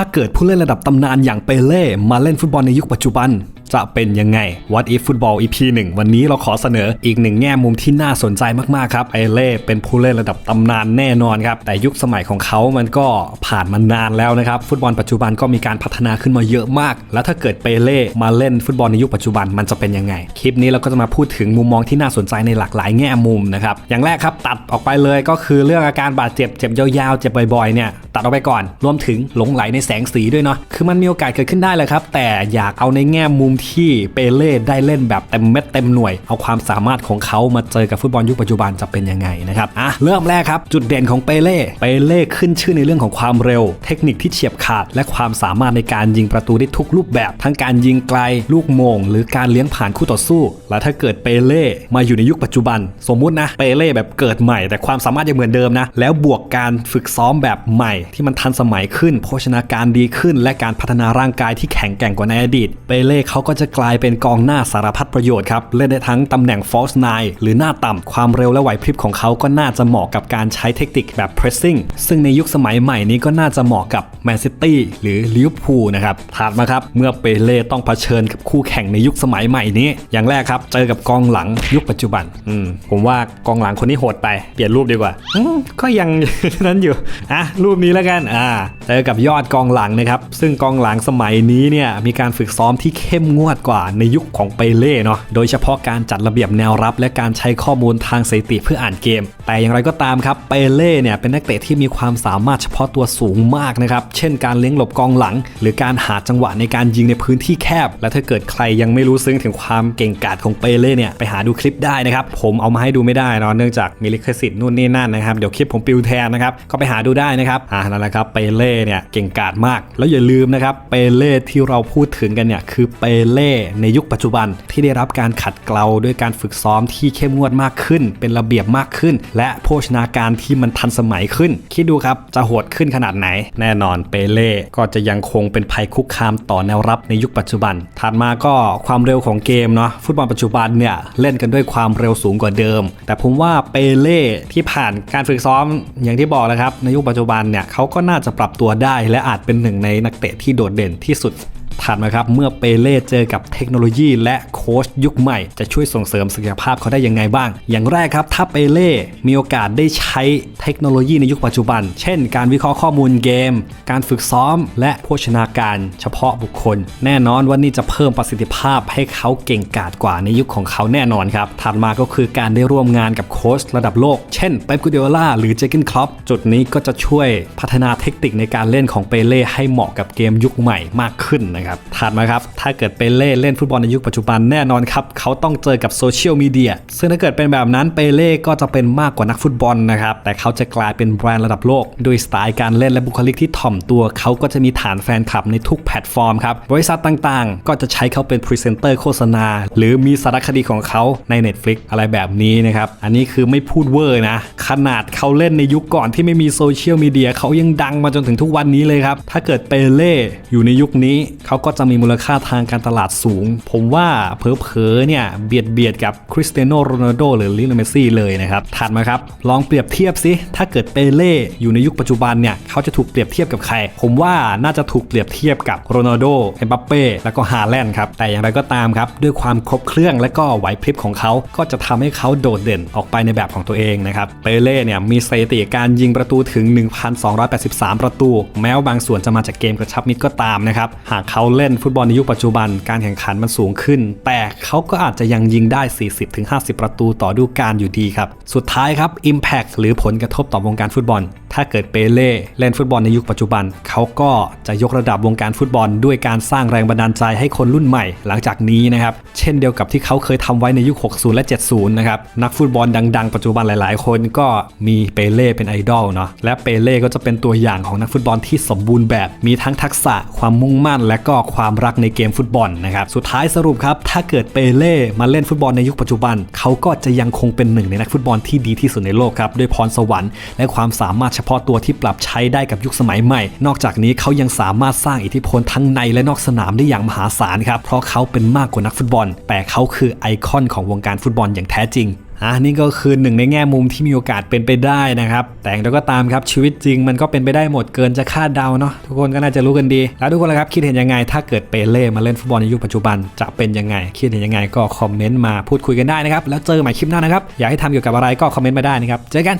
ถ้าเกิดผู้เล่นระดับตำนานอย่างเปเล่มาเล่นฟุตบอลในยุคปัจจุบัน จะเป็นยังไง What if Football EP 1 วันนี้เราขอเสนออีกหนึ่งแง่มุมที่น่าสนใจมากๆครับเปเล่เป็นผู้เล่นระดับตำนานแน่นอนครับ แต่ยุคสมัยของเขามันก็ผ่านมานานแล้วนะครับ ฟุตบอลปัจจุบันก็มีการพัฒนาขึ้นมาเยอะมาก แล้วถ้าเกิดเปเล่มาเล่นฟุตบอลในยุคปัจจุบันมันจะเป็นยังไง คลิปนี้เราก็จะมาพูดถึงมุมมองที่น่าสนใจในหลากหลายแง่มุมนะครับอย่างแรกครับตัดออกไปเลยก็คือเรื่องอาการบาดเจ็บเจ็บยาวๆเจ็บบ่อยๆเนี่ยตัดออกไปก่อนรวมถึงหลงไหลในแสงสีด้วยเนาะคือมันมีโอกาสเกิดขึ้นได้เลยครับแต่อยากเอาในแง่มุมที่เปเล่ได้เล่นแบบเต็มเม็ดเต็มหน่วย เอาความสามารถของเขามาเจอกับฟุตบอลยุคปัจจุบันจะเป็นยังไงนะครับอะเริ่มแรกครับ จุดเด่นของเปเล่เปเล่ขึ้นชื่อในเรื่องของความเร็ว เทคนิคที่เฉียบขาด และความสามารถในการยิงประตูได้ทุกรูปแบบ ทั้งการยิงไกล ลูกโมง หรือการเลี้ยงผ่านคู่ต่อสู้ และถ้าเกิดเปเล่มาอยู่ในยุคปัจจุบัน สมมุตินะเปเล่แบบเกิดใหม่ แต่ความสามารถยังเหมือนเดิมนะแล้วบวกการฝึกซ้อมแบบใหม่ ที่มันทันสมัยขึ้น โภชนาการดีขึ้น และการพัฒนาร่างกายที่แข็งแกร่งกว่าในอดีตเปเล่เขาก็จะกลายเป็นกองหน้าสารพัดประโยชน์ครับ เล่นได้ทั้งตำแหน่ง false nine หรือหน้าต่ำความเร็วและไหวพริบของเขาก็น่าจะเหมาะกับการใช้เทคนิคแบบ pressing ซึ่งในยุคสมัยใหม่นี้ก็น่าจะเหมาะกับ แมนซิตี้หรือลิเวอร์พูลนะครับถัดมาครับเมื่อเปเล่ต้องเผชิญกับคู่แข่งในยุคสมัยใหม่นี้ อย่างแรกครับ เจอกับกองหลังยุคปัจจุบันอืมผมว่ากองหลังคนนี้โหดไปเปลี่ยนรูปดีกว่าอืมก็ยังนั้นอยู่อะรูปนี้แล้วกันอ่าเจอกับยอดกองหลังนะครับซึ่งกองหลังสมัยนี้เนี่ยมีการฝึกซ้อมที่เข้มงวดกว่าในยุคของเปเล่เนาะโดยเฉพาะการจัดระเบียบแนวรับ และการใช้ข้อมูลทางสถิติเพื่ออ่านเกม แต่อย่างไรก็ตามครับเปเล่เนี่ยเป็นนักเตะที่มีความสามารถเฉพาะตัวสูงมากนะครับเช่นการเลี้ยงหลบกองหลัง หรือการหาจังหวะในการยิงในพื้นที่แคบ และถ้าเกิดใครยังไม่รู้ซึ้งถึงความเก่งกาจของเปเล่เนี่ยไปหาดูคลิปได้นะครับ ผมเอามาให้ดูไม่ได้เนาะเนื่องจากมีลิขสิทธิ์นู่นนี่นั่นนะครับเดี๋ยวคลิปผมปิวแทนนะครับก็ไปหาดูได้นะครับอ่านั่นแหละครับเปเล่เนี่ยเก่งกาจมาก แล้วอย่าลืมนะครับเปเล่ที่เราพูดถึงกันเนี่ยคือเปเล่ในยุคปัจจุบันที่ได้รับการขัดเกลาด้วยการฝึกซ้อมที่เข้มงวดมากขึ้น เป็นระเบียบมากขึ้น และโภชนาการที่มันทันสมัยขึ้น คิดดูครับจะโหดขึ้นขนาดไหน แน่นอนเปเล่ก็จะยังคงเป็นภัยคุกคามต่อแนวรับในยุคปัจจุบัน ถัดมาก็ความเร็วของเกมเนาะฟุตบอลปัจจุบันเนี่ยเล่นกันด้วยความเร็วสูงกว่าเดิม แต่ผมว่าเปเล่ที่ผ่านการฝึกซ้อมอย่างที่บอกแล้วครับในยุคปัจจุบันเนี่ยเขาก็น่าจะปรับตัวได้ และอาจเป็นหนึ่งในนักเตะที่โดดเด่นที่สุด ถัดมาครับเมื่อเปเล่เจอกับเทคโนโลยี และโค้ชยุคใหม่ จะช่วยส่งเสริมศักยภาพเขาได้ยังไงบ้าง อย่างแรกครับถ้าเปเล่มีโอกาสได้ใช้เทคโนโลยีในยุคปัจจุบัน เช่น การวิเคราะห์ข้อมูลเกม การฝึกซ้อม และโภชนาการเฉพาะบุคคล แน่นอนว่านี่จะเพิ่มประสิทธิภาพให้เขาเก่งกาจกว่าในยุคของเขาแน่นอนครับถัดมาก็คือการได้ร่วมงานกับโค้ชระดับโลก เช่นเป๊ปกูเดโอล่าหรือเจเกนคลอปจุดนี้ก็จะช่วยพัฒนาเทคนิคในการเล่นของเปเล่ให้เหมาะกับเกมยุคใหม่มากขึ้นนะครับถัดมาครับ ถ้าเกิดเปเล่เล่นฟุตบอลในยุคปัจจุบันแน่นอนครับ เขาต้องเจอกับโซเชียลมีเดียซึ่งถ้าเกิดเป็นแบบนั้นเปเล่ก็จะเป็นมากกว่านักฟุตบอลนะครับ แต่เขาจะกลายเป็นแบรนด์ระดับโลก ด้วยสไตล์การเล่นและบุคลิกที่ถ่อมตัว เขาก็จะมีฐานแฟนคลับในทุกแพลตฟอร์มครับ บริษัทต่างๆ ก็จะใช้เขาเป็นพรีเซนเตอร์โฆษณา หรือมีสารคดีของเขาใน Netflix อะไรแบบนี้นะครับ อันนี้คือไม่พูดเวอร์นะ ขนาดเขาเล่นในยุคก่อนที่ไม่มีโซเชียลมีเดียเขายังดังมาจนถึงทุกวันนี้เลยครับ ถ้าเกิดเปเล่อยู่ในยุคนี้เขาก็จะมีมูลค่าทางการตลาดสูง ผมว่าเผลอๆเนี่ยเบียดเบียดกับคริสเตียโนโรนัลโดหรือลิโนเมซี่เลยนะครับ ถัดมาครับ ลองเปรียบเทียบสิถ้าเกิดเปเล่อยู่ในยุคปัจจุบันเนี่ยเขาจะถูกเปรียบเทียบกับใคร ผมว่าน่าจะถูกเปรียบเทียบกับโรนัลโดเอ็มบัปเป้แล้วก็ฮาแลนด์ครับ แต่อย่างไรก็ตามครับ ด้วยความครบเครื่องและก็ไหวพริบของเขา ก็จะทำให้เขาโดดเด่นออกไปในแบบของตัวเองนะครับ เปเล่เนี่ยมีสถิติการยิงประตูถึง 1,283 ประตู แม้ว่าบางส่วนจะมาจากเกมกระชับมิตรก็ตามนะครับ หากเขาเล่นฟุตบอลในยุคปัจจุบันการแข่งขันมันสูงขึ้น แต่เขาก็อาจจะยังยิงได้ 40-50 ประตูต่อดูการอยู่ดีครับ สุดท้ายครับ Impact หรือผลกระทบต่อวงการฟุตบอลถ้าเกิดเปเล่เล่นฟุตบอลในยุคปัจจุบัน เขาก็จะยกระดับวงการฟุตบอล ด้วยการสร้างแรงบันดาลใจให้คนรุ่นใหม่ หลังจากนี้นะครับ เช่นเดียวกับที่เขาเคยทำไว้ในยุค 60 และ 70 นะครับ นักฟุตบอลดัง ๆ ปัจจุบันหลาย ๆ คนก็มีเปเล่เป็นไอดอลเนาะ และเปเล่ก็จะเป็นตัวอย่างของนักฟุตบอลที่สมบูรณ์แบบ มีทั้งทักษะ ความมุ่งมั่น และก็ความรักในเกมฟุตบอลนะครับ สุดท้ายสรุปครับ ถ้าเกิดเปเล่มาเล่นฟุตบอลในยุคปัจจุบัน เขาก็จะยังคงเป็นหนึ่งในนักฟุตบอลที่ดีที่สุดในโลกครับ ด้วยพรสวรรค์และความสามารถเฉพาะตัวที่ปรับใช้ได้กับยุคสมัยใหม่ นอกจากนี้เขายังสามารถสร้างอิทธิพลทั้งในและนอกสนามได้อย่างมหาศาลครับเพราะเขาเป็นมากกว่านักฟุตบอล แต่เขาคือไอคอนของวงการฟุตบอลอย่างแท้จริงอะนี่ก็คือหนึ่งในแง่มุมที่มีโอกาสเป็นไปได้นะครับ แต่อย่าก็ตามครับชีวิตจริงมันก็เป็นไปได้หมดเกินจะคาดเดาเนาะทุกคนก็น่าจะรู้กันดี แล้วทุกคนละครับคิดเห็นยังไง ถ้าเกิดเปเล่มาเล่นฟุตบอลในยุคปัจจุบันจะเป็นยังไง คิดเห็นยังไงก็คอมเมนต์มาพูดคุยกันได้นะครับแล้วเจอใหม่คลิปหน้านะครับอยากให้ทำเกี่ยวกับอะไรก็คอมเมนต์มาได้นะครับเจอกัน